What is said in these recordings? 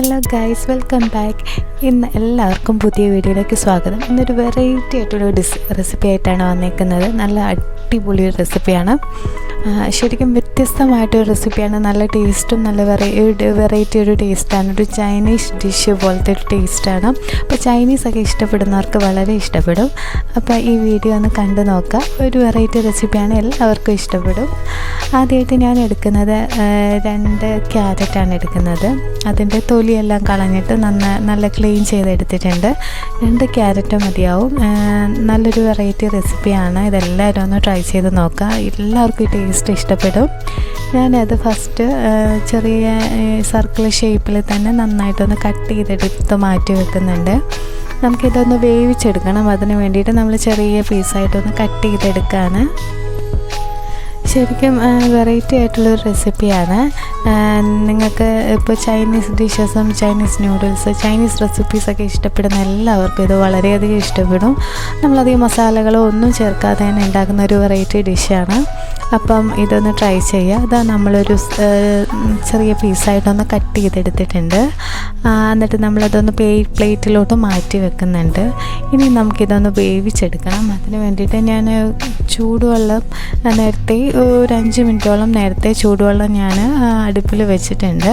Guys welcome back ഇന്ന് എല്ലാവർക്കും പുതിയ വീഡിയോയിലേക്ക് സ്വാഗതം. ഇന്നൊരു വെറൈറ്റി ആയിട്ടുള്ള ഡിസ് റെസിപ്പി ആയിട്ടാണ് വന്നേക്കുന്നത്. നല്ല അടിപൊളി റെസിപ്പിയാണ് ശരിക്കും വ്യത്യസ്തമായിട്ടൊരു റെസിപ്പിയാണ് നല്ല ടേസ്റ്റും നല്ല വെറൈ വെറൈറ്റി ഒരു ടേസ്റ്റാണ് ഒരു ചൈനീസ് ഡിഷ് പോലത്തെ ഒരു ടേസ്റ്റാണ് അപ്പോൾ ചൈനീസൊക്കെ ഇഷ്ടപ്പെടുന്നവർക്ക് വളരെ ഇഷ്ടപ്പെടും. അപ്പോൾ ഈ വീഡിയോ ഒന്ന് കണ്ടു നോക്കാം ഒരു വെറൈറ്റി റെസിപ്പിയാണ് എല്ലാവർക്കും ഇഷ്ടപ്പെടും. ആദ്യമായിട്ട് ഞാൻ എടുക്കുന്നത് രണ്ട് ക്യാരറ്റാണ് എടുക്കുന്നത്. അതിന്റെ തൊലിയെല്ലാം കളഞ്ഞിട്ട് നന്ന നല്ല ക്ലീൻ ചെയ്തെടുത്തിട്ടുണ്ട്. രണ്ട് ക്യാരറ്റ് മതിയാവും. നല്ലൊരു വെറൈറ്റി റെസിപ്പിയാണ് ഇതെല്ലാവരും ഒന്ന് ട്രൈ ചെയ്ത് നോക്കുക. എല്ലാവർക്കും ഈ ടേസ്റ്റ് ഇഷ്ടപ്പെടും. ഞാനത് ഫസ്റ്റ് ചെറിയ സർക്കിൾ ഷേപ്പിൽ തന്നെ നന്നായിട്ടൊന്ന് കട്ട് ചെയ്തെടുത്ത് മാറ്റി വെക്കുന്നുണ്ട്. നമുക്കിതൊന്ന് വേവിച്ചെടുക്കണം. അതിന് വേണ്ടിയിട്ട് നമ്മൾ ചെറിയ പീസായിട്ടൊന്ന് കട്ട് ചെയ്തെടുക്കുകയാണ് ശരിക്കും വെറൈറ്റി ആയിട്ടുള്ളൊരു റെസിപ്പിയാണ് നിങ്ങൾക്ക് ഇപ്പോൾ ചൈനീസ് ഡിഷസും ചൈനീസ് നൂഡിൽസ് ചൈനീസ് റെസിപ്പീസൊക്കെ ഇഷ്ടപ്പെടുന്ന എല്ലാവർക്കും ഇത് വളരെയധികം ഇഷ്ടപ്പെടും. നമ്മളധികം മസാലകളോ ഒന്നും ചേർക്കാതെ തന്നെ ഉണ്ടാക്കുന്ന ഒരു വെറൈറ്റി ഡിഷാണ് അപ്പം ഇതൊന്ന് ട്രൈ ചെയ്യുക ഇതാ നമ്മളൊരു ചെറിയ പീസായിട്ടൊന്ന് കട്ട് ചെയ്തെടുത്തിട്ടുണ്ട്. എന്നിട്ട് നമ്മളതൊന്ന് പേ പ്ലേറ്റിലോട്ട് മാറ്റി വെക്കുന്നുണ്ട്. ഇനി നമുക്കിതൊന്ന് വേവിച്ചെടുക്കണം. അതിന് വേണ്ടിയിട്ട് ഞാൻ ചൂടുവെള്ളം നേരത്തെ ഒരു അഞ്ച് മിനിറ്റോളം നേരത്തെ ചൂടുവെള്ളം ഞാൻ അടുപ്പിൽ വെച്ചിട്ടുണ്ട്.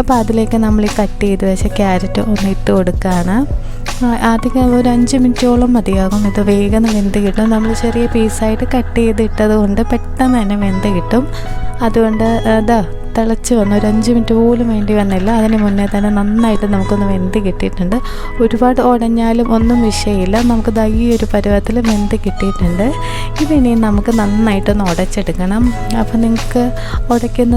അപ്പോൾ അതിലേക്ക് നമ്മൾ ഈ കട്ട് ചെയ്ത് വെച്ച ക്യാരറ്റ് ഒന്ന് ഇട്ട് കൊടുക്കുകയാണ് ആദ്യം ഒരു അഞ്ച് മിനിറ്റോളം മതിയാകും. ഇത് വേഗം വെന്ത് കിട്ടും. നമ്മൾ ചെറിയ പീസായിട്ട് കട്ട് ചെയ്ത് ഇട്ടത് കൊണ്ട് പെട്ടെന്ന് തന്നെ വെന്ത് കിട്ടും. അതുകൊണ്ട് അതാ തിളച്ച് വന്ന് ഒരു അഞ്ച് മിനിറ്റ് പോലും വേണ്ടി വന്നില്ല. അതിന് മുന്നേ തന്നെ നന്നായിട്ട് നമുക്കൊന്ന് വെന്ത് കിട്ടിയിട്ടുണ്ട്. ഒരുപാട് ഉടഞ്ഞാലും ഒന്നും വിഷയമില്ല. നമുക്ക് ഈ ഒരു പരുവത്തിൽ വെന്ത് കിട്ടിയിട്ടുണ്ട്. ഇതിനി നമുക്ക് നന്നായിട്ടൊന്ന് ഉടച്ചെടുക്കണം. അപ്പോൾ നിങ്ങൾക്ക് ഉടയ്ക്കുന്ന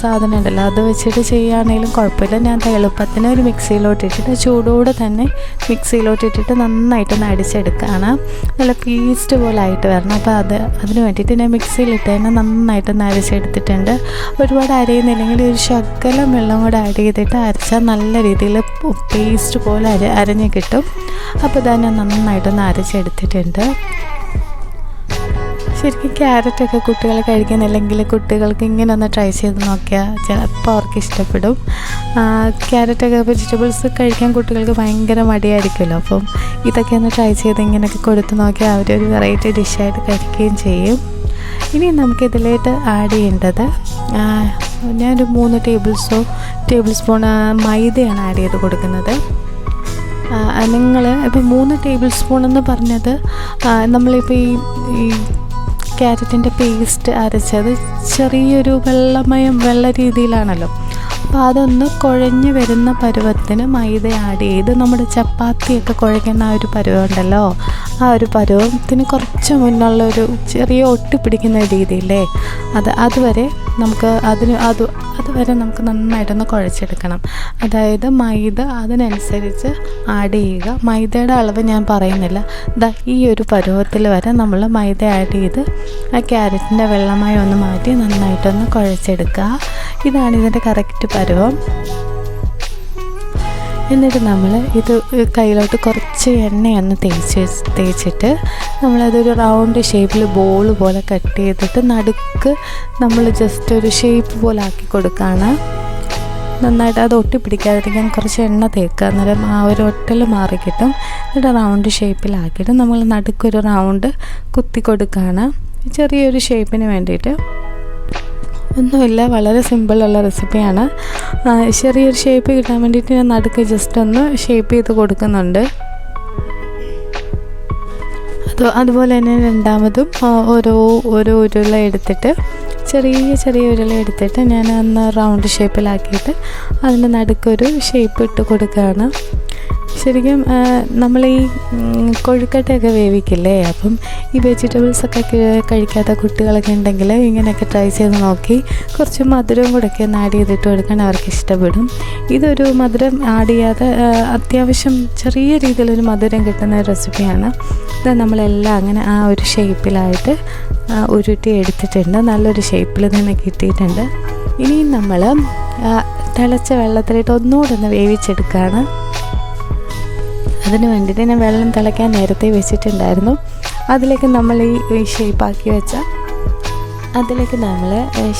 സാധനം ഉണ്ടല്ലോ അത് വെച്ചിട്ട് ചെയ്യുകയാണെങ്കിലും കുഴപ്പമില്ല. ഞാൻ എളുപ്പത്തിന് ഒരു മിക്സിയിലോട്ട് ഇട്ടിട്ട് ചൂടോടെ തന്നെ മിക്സിയിലോട്ട് ഇട്ടിട്ട് നന്നായിട്ടൊന്ന് അടിച്ചെടുക്കുകയാണ്. നല്ല പേസ്റ്റ് പോലെ ആയിട്ട് വരണം. അപ്പോൾ അത് അതിന് വേണ്ടിയിട്ട് ഞാൻ മിക്സിയിലിട്ട് തന്നെ നന്നായിട്ടൊന്ന് അരച്ചെടുത്തിട്ടുണ്ട്. ഒരുപാട് അരയുന്നില്ലെങ്കിൽ ഒരു ശകലം വെള്ളം കൂടെ ആഡ് ചെയ്തിട്ട് അരച്ചാൽ നല്ല രീതിയിൽ പേസ്റ്റ് പോലെ അര അരഞ്ഞ് കിട്ടും. അപ്പോൾ ഇതാ ഞാൻ നന്നായിട്ടൊന്ന് അരച്ചെടുത്തിട്ടുണ്ട്. ശരിക്കും ക്യാരറ്റൊക്കെ കുട്ടികൾ കഴിക്കുന്നില്ലെങ്കിൽ കുട്ടികൾക്ക് ഇങ്ങനെ ഒന്ന് ട്രൈ ചെയ്ത് നോക്കിയാൽ ചിലപ്പോൾ അവർക്ക് ഇഷ്ടപ്പെടും. ക്യാരറ്റൊക്കെ വെജിറ്റബിൾസ് കഴിക്കാൻ കുട്ടികൾക്ക് ഭയങ്കര മടിയായിരിക്കുമല്ലോ. അപ്പം ഇതൊക്കെ ഒന്ന് ട്രൈ ചെയ്ത് ഇങ്ങനെയൊക്കെ കൊടുത്ത് നോക്കിയാൽ ഒരു വെറൈറ്റി ഡിഷായിട്ട് കഴിക്കുകയും ചെയ്യും. ഇനി നമുക്കിതിലേക്ക് ആഡ് ചെയ്യേണ്ടത് ഞാനൊരു മൂന്ന് ടേബിൾ സോ ടേബിൾ സ്പൂൺ മൈദയാണ് ആഡ് ചെയ്ത് കൊടുക്കുന്നത്. നിങ്ങൾ ഇപ്പോൾ മൂന്ന് ടേബിൾ സ്പൂൺ എന്ന് പറഞ്ഞത് നമ്മളിപ്പോൾ ഈ ഈ ക്യാരറ്റിന്റെ പേസ്റ്റ് അരച്ചത് ചെറിയൊരു വെള്ളമയം വെള്ള രീതിയിലാണല്ലോ. അപ്പോൾ അതൊന്ന് കുഴഞ്ഞ് വരുന്ന പരുവത്തിന് മൈദ ആഡ് ചെയ്ത് നമ്മുടെ ചപ്പാത്തിയൊക്കെ കുഴയ്ക്കുന്ന ആ ഒരു പരുവം ഉണ്ടല്ലോ. ആ ഒരു പരുവത്തിന് കുറച്ച് മുന്നുള്ള ഒരു ചെറിയ ഒട്ടി പിടിക്കുന്ന രീതിയില്ലേ? അത് അതുവരെ നമുക്ക് അതിന് അത് അതുവരെ നമുക്ക് നന്നായിട്ടൊന്ന് കുഴച്ചെടുക്കണം. അതായത് മൈദ അതിനനുസരിച്ച് ആഡ് ചെയ്യുക. മൈദയുടെ അളവ് ഞാൻ പറയുന്നില്ല. ദാ ഈ ഒരു പരുവത്തിൽ വരെ നമ്മൾ മൈദ ആഡ് ചെയ്ത് ആ ക്യാരറ്റിന്റെ വെള്ളമായി ഒന്ന് മാറ്റി നന്നായിട്ടൊന്ന് കുഴച്ചെടുക്കുക. ഇതാണ് ഇതിന്റെ കറക്റ്റ് പരുവം. എന്നിട്ട് നമ്മൾ ഇത് കയ്യിലോട്ട് കുറച്ച് എണ്ണയൊന്ന് തേച്ച് തേച്ചിട്ട് നമ്മളതൊരു റൗണ്ട് ഷേപ്പിൽ ബോൾ പോലെ കട്ട് ചെയ്തിട്ട് നടുക്ക് നമ്മൾ ജസ്റ്റ് ഒരു ഷേപ്പ് പോലെ ആക്കി കൊടുക്കുകയാണ് നന്നായിട്ട് അത് ഒട്ടിപ്പിടിക്കാതിരിക്കാൻ കുറച്ച് എണ്ണ തേക്കുക. അന്നേരം ആ ഒരു ഒട്ടൽ മാറി കിട്ടും. എന്നിട്ട് റൗണ്ട് ഷേപ്പിലാക്കിയിട്ട് നമ്മൾ നടുക്കൊരു റൗണ്ട് കുത്തി കൊടുക്കുകയാണ് ചെറിയൊരു ഷേപ്പിന് വേണ്ടിയിട്ട് ഒന്നുമില്ല വളരെ സിമ്പിളുള്ള റെസിപ്പിയാണ് ചെറിയൊരു ഷേപ്പ് കിട്ടാൻ വേണ്ടിയിട്ട് ഞാൻ നടുക്ക് ജസ്റ്റ് ഒന്ന് ഷേപ്പ് ചെയ്ത് കൊടുക്കുന്നുണ്ട്. അത് അതുപോലെ തന്നെ രണ്ടാമതും ഓരോ ഓരോ ഉരുള എടുത്തിട്ട് ചെറിയ ചെറിയ ഉരുള എടുത്തിട്ട് ഞാൻ ഒന്ന് റൗണ്ട് ഷേപ്പിലാക്കിയിട്ട് അതിന്റെ നടുക്കൊരു ഷേപ്പ് ഇട്ട് കൊടുക്കുകയാണ്. ശരിക്കും നമ്മൾ ഈ കൊഴുക്കട്ടയൊക്കെ വേവിക്കില്ലേ? അപ്പം ഈ വെജിറ്റബിൾസ് ഒക്കെ ക- കഴിക്കാത്ത കുട്ടികളൊക്കെ ഉണ്ടെങ്കിൽ ഇങ്ങനെയൊക്കെ ട്രൈ ചെയ്ത് നോക്കി കുറച്ച് മധുരവും കൂടെയൊക്കെ ഒന്ന് ആഡ് ചെയ്തിട്ട് കൊടുക്കാൻ അവർക്ക് ഇഷ്ടപ്പെടും ഇതൊരു മധുരം ആഡ് ചെയ്യാതെ അത്യാവശ്യം ചെറിയ രീതിയിലൊരു മധുരം കിട്ടുന്ന റെസിപ്പിയാണ്. ഇത് നമ്മളെല്ലാം അങ്ങനെ ആ ഒരു ഷേപ്പിലായിട്ട് ഉരുട്ടി എടുത്തിട്ടുണ്ട്. നല്ലൊരു ഷേപ്പിൽ തന്നെ കിട്ടിയിട്ടുണ്ട്. ഇനിയും നമ്മൾ തിളച്ച വെള്ളത്തിലിട്ട് ഒന്നുകൂടെ ഒന്ന് വേവിച്ചെടുക്കുകയാണ് അതിന് വേണ്ടിയിട്ട് ഞാൻ വെള്ളം തിളയ്ക്കാൻ നേരത്തെ വെച്ചിട്ടുണ്ടായിരുന്നു. അതിലേക്ക് നമ്മൾ ഈ ഷേപ്പാക്കി വെച്ച അതിലേക്ക് നമ്മൾ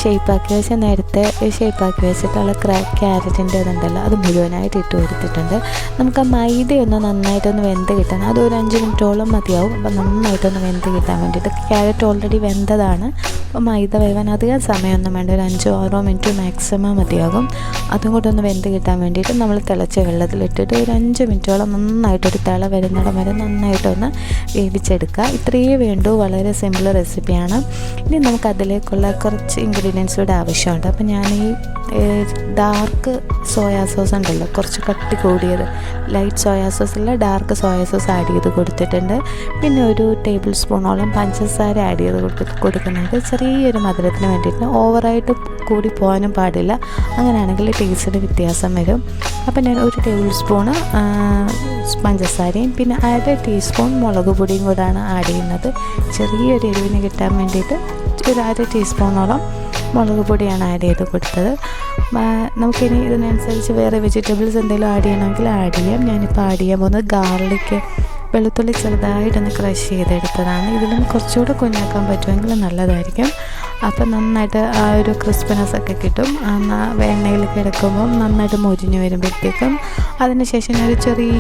ഷേപ്പാക്കി വെച്ച നേരത്തെ നേരത്തെ ഷേപ്പാക്കി വെച്ചിട്ടുള്ള ക്യാരറ്റിന്റെ ഇതുണ്ടല്ലോ അത് മുഴുവനായിട്ട് ഇട്ട് കൊടുത്തിട്ടുണ്ട്. നമുക്ക് ആ മൈദയൊന്ന് നന്നായിട്ടൊന്ന് വെന്ത് കിട്ടണം. അത് ഒരു അഞ്ച് മിനിറ്റോളം മതിയാവും. അപ്പം നന്നായിട്ടൊന്ന് വെന്ത് കിട്ടാൻ വേണ്ടിയിട്ട് ക്യാരറ്റ് ഓൾറെഡി വെന്തതാണ്. അപ്പോൾ മൈദ വേവാൻ അധികം സമയമൊന്നും വേണ്ട. ഒരു അഞ്ചോ ആറോ മിനിറ്റ് മാക്സിമം മതിയാകും. അതും കൂടെ ഒന്ന് വെന്ത് കിട്ടാൻ വേണ്ടിയിട്ട് നമ്മൾ തിളച്ച വെള്ളത്തിലിട്ടിട്ട് ഒരു അഞ്ച് മിനിറ്റോളം നന്നായിട്ടൊരു തിള വരുന്നിടം വരെ നന്നായിട്ടൊന്ന് വേവിച്ചെടുക്കുക. ഇത്രയേ വേണ്ടൂ. വളരെ സിമ്പിൾ റെസിപ്പിയാണ്. ഇനി നമുക്ക് അതിലേക്കുള്ള കുറച്ച് ഇൻഗ്രീഡിയൻസ് കൂടെ ആവശ്യമുണ്ട്. അപ്പോൾ ഞാൻ ഈ ഡാർക്ക് സോയാ സോസ് ഉണ്ടല്ലോ കുറച്ച് കട്ടി കൂടിയത്. ലൈറ്റ് സോയാ സോസ് അല്ല ഡാർക്ക് സോയാ സോസ് ആഡ് ചെയ്ത് കൊടുത്തിട്ടുണ്ട്. പിന്നെ ഒരു ടേബിൾ സ്പൂണോളം പഞ്ചസാര ആഡ് ചെയ്ത് കൊടുത്ത് കൊടുക്കുന്നുണ്ട്. ചെറിയൊരു മധുരത്തിന് വേണ്ടിയിട്ട് ഓവറായിട്ട് കൂടി പോകാനും പാടില്ല. അങ്ങനെയാണെങ്കിൽ ടേസ്റ്റിന് വ്യത്യാസം വരും. അപ്പം ഞാൻ ഒരു ടേബിൾ സ്പൂണ് പഞ്ചസാരയും പിന്നെ അര ടീസ്പൂൺ മുളക് പൊടിയും കൂടാണ് ആഡ് ചെയ്യുന്നത്. ചെറിയൊരു എരിവിന് കിട്ടാൻ വേണ്ടിയിട്ട് ഒരു അര ടീസ്പൂണോളം മുളക് പൊടിയാണ് ആഡ് ചെയ്ത് കൊടുത്തത്. നമുക്കിനി ഇതിനനുസരിച്ച് വേറെ വെജിറ്റബിൾസ് എന്തെങ്കിലും ആഡ് ചെയ്യണമെങ്കിൽ ആഡ് ചെയ്യാം. ഞാനിപ്പോൾ ആഡ് ചെയ്യാൻ പോകുന്നത് ഗാർലിക്ക് വെളുത്തുള്ളി ചെറുതായിട്ടൊന്ന് ക്രഷ് ചെയ്തെടുത്തതാണ്. ഇതിലും കുറച്ചുകൂടെ കുഞ്ഞാക്കാൻ പറ്റുമെങ്കിൽ നല്ലതായിരിക്കും. അപ്പം നന്നായിട്ട് ആ ഒരു ക്രിസ്പിനെസ് ഒക്കെ കിട്ടും. എണ്ണയിൽ കിടക്കുമ്പം നന്നായിട്ട് മൊരിഞ്ഞ് വരുമ്പോഴത്തേക്കും അതിനുശേഷം ഒരു ചെറിയ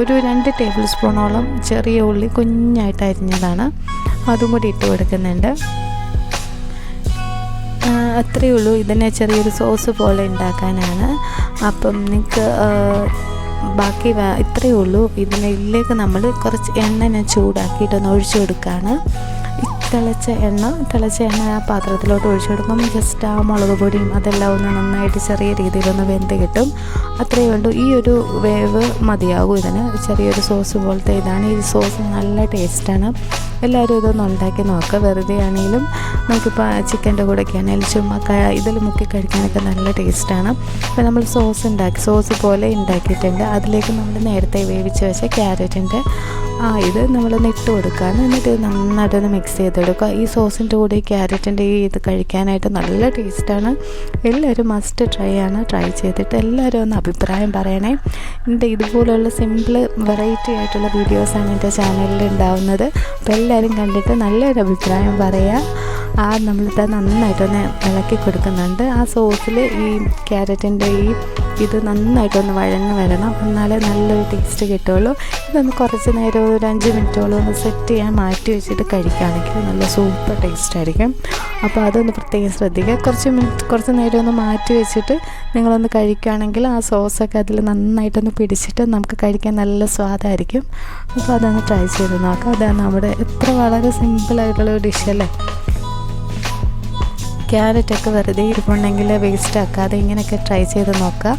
ഒരു രണ്ട് ടേബിൾ സ്പൂണോളം ചെറിയ ഉള്ളി കുഞ്ഞായിട്ട് അരിഞ്ഞതാണ്. അതും കൂടി ഇട്ട് കൊടുക്കുന്നുണ്ട്. അത്രയേ ഉള്ളൂ. ഇതിനെ ചെറിയൊരു സോസ് പോലെ ഉണ്ടാക്കാനാണ്. അപ്പം നിങ്ങൾക്ക് ബാക്കി ഇത്രയേ ഉള്ളൂ. ഇതിനെ ഇതിലേക്ക് നമ്മൾ കുറച്ച് എണ്ണ ഞാൻ ചൂടാക്കിയിട്ടൊന്ന് ഒഴിച്ചു കൊടുക്കുകയാണ് തിളച്ച എണ്ണ തിളച്ച എണ്ണ ആ പാത്രത്തിലോട്ട് ഒഴിച്ചു കൊടുക്കും ജസ്റ്റ് ആ മുളക് പൊടിയും അതെല്ലാം ഒന്ന് നന്നായിട്ട് ചെറിയ രീതിയിലൊന്ന് വെന്ത് കിട്ടും. അത്രയേ ഉള്ളൂ. ഈ ഒരു വേവ് മതിയാകും ഇതിന്. ചെറിയൊരു സോസ് പോലത്തെ ഇതാണ്. ഈ സോസ് നല്ല ടേസ്റ്റാണ് എല്ലാവരും ഇതൊന്ന് ഉണ്ടാക്കി നോക്കുക വെറുതെ ആണെങ്കിലും നമുക്കിപ്പോൾ ചിക്കന്റെ കൂടെയൊക്കെ ആണെങ്കിലും ചുമ്മാ ഇതിൽ മുക്കി കഴിക്കാനൊക്കെ നല്ല ടേസ്റ്റാണ്. അപ്പോൾ നമ്മൾ സോസ് ഉണ്ടാക്കി സോസ് പോലെ ഉണ്ടാക്കിയിട്ടുണ്ട്. അതിലേക്ക് നമ്മൾ നേരത്തെ വേവിച്ച് വെച്ച ക്യാരറ്റിന്റെ ആ ഇത് നമ്മളൊന്ന് ഇട്ട് കൊടുക്കുകയാണ് എന്നിട്ട് നന്നായിട്ടൊന്ന് മിക്സ് ചെയ്തെടുക്കുക ഈ സോസിന്റെ കൂടെ ഈ ക്യാരറ്റിന്റെ ഈ ഇത് കഴിക്കാനായിട്ട് നല്ല ടേസ്റ്റാണ്. എല്ലാവരും മസ്റ്റ് ട്രൈ ആണ്. ട്രൈ ചെയ്തിട്ട് എല്ലാവരും ഒന്ന് അഭിപ്രായം പറയണേ. എന്റെ ഇതുപോലുള്ള സിമ്പിൾ വെറൈറ്റി ആയിട്ടുള്ള വീഡിയോസാണ് എന്റെ ചാനലിൽ ഉണ്ടാവുന്നത്. അപ്പോൾ എല്ലാവരും കണ്ടിട്ട് നല്ലൊരു അഭിപ്രായം പറയുക ആ നമ്മളിത് നന്നായിട്ടൊന്ന് ഇളക്കി കൊടുക്കുന്നുണ്ട്. ആ സോസിൽ ഈ ക്യാരറ്റിന്റെ ഈ ഇത് നന്നായിട്ടൊന്ന് വഴന്ന് വരണം. എന്നാലേ നല്ലൊരു ടേസ്റ്റ് കിട്ടുള്ളൂ ഇതൊന്ന് കുറച്ച് നേരം ഒരു അഞ്ച് മിനിറ്റോളം ഒന്ന് സെറ്റ് ചെയ്യാൻ മാറ്റി വെച്ചിട്ട് കഴിക്കുകയാണെങ്കിൽ നല്ല സൂപ്പർ ടേസ്റ്റ് ആയിരിക്കും. അപ്പോൾ അതൊന്ന് പ്രത്യേകം ശ്രദ്ധിക്കുക. കുറച്ച് മിനിറ്റ് കുറച്ച് നേരം ഒന്ന് മാറ്റി വെച്ചിട്ട് നിങ്ങളൊന്ന് കഴിക്കുകയാണെങ്കിൽ ആ സോസൊക്കെ അതിൽ നന്നായിട്ടൊന്ന് പിടിച്ചിട്ട് നമുക്ക് കഴിക്കാൻ നല്ല സ്വാദായിരിക്കും. അപ്പോൾ അതൊന്ന് ട്രൈ ചെയ്ത് നോക്കാം. അതാണ് നമ്മുടെ എത്ര വളരെ സിമ്പിളായിട്ടുള്ളൊരു ഡിഷല്ലേ ക്യാരറ്റൊക്കെ വെറുതെ ഇരിപ്പുണ്ടെങ്കിൽ വേസ്റ്റ് ആക്കാതെ ഇങ്ങനെയൊക്കെ ട്രൈ ചെയ്ത് നോക്കുക.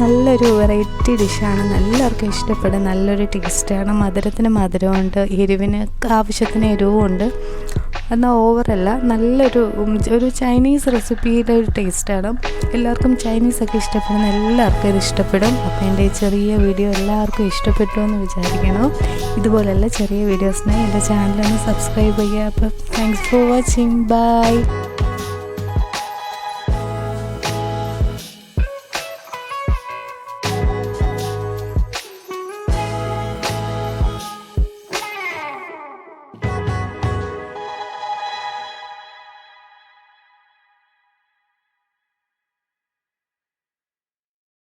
നല്ലൊരു വെറൈറ്റി ഡിഷാണ് എല്ലാവർക്കും ഇഷ്ടപ്പെടും. നല്ലൊരു ടേസ്റ്റാണ് മധുരത്തിന് മധുരമുണ്ട്. എരിവിന് ആവശ്യത്തിന് എരിവുമുണ്ട്. എന്നാൽ ഓവറല്ല നല്ലൊരു ഒരു ചൈനീസ് റെസിപ്പിയുടെ ഒരു ടേസ്റ്റാണ് എല്ലാവർക്കും ചൈനീസൊക്കെ ഇഷ്ടപ്പെടുന്ന എല്ലാവർക്കും ഇത് ഇഷ്ടപ്പെടും. അപ്പോൾ എന്റെ ഈ ചെറിയ വീഡിയോ എല്ലാവർക്കും ഇഷ്ടപ്പെട്ടു എന്ന് വിചാരിക്കണം ഇതുപോലെയുള്ള ചെറിയ വീഡിയോസിനെ എന്റെ ചാനലൊന്ന് സബ്സ്ക്രൈബ് ചെയ്യുക. അപ്പോൾ താങ്ക്സ് ഫോർ വാച്ചിങ് ബൈ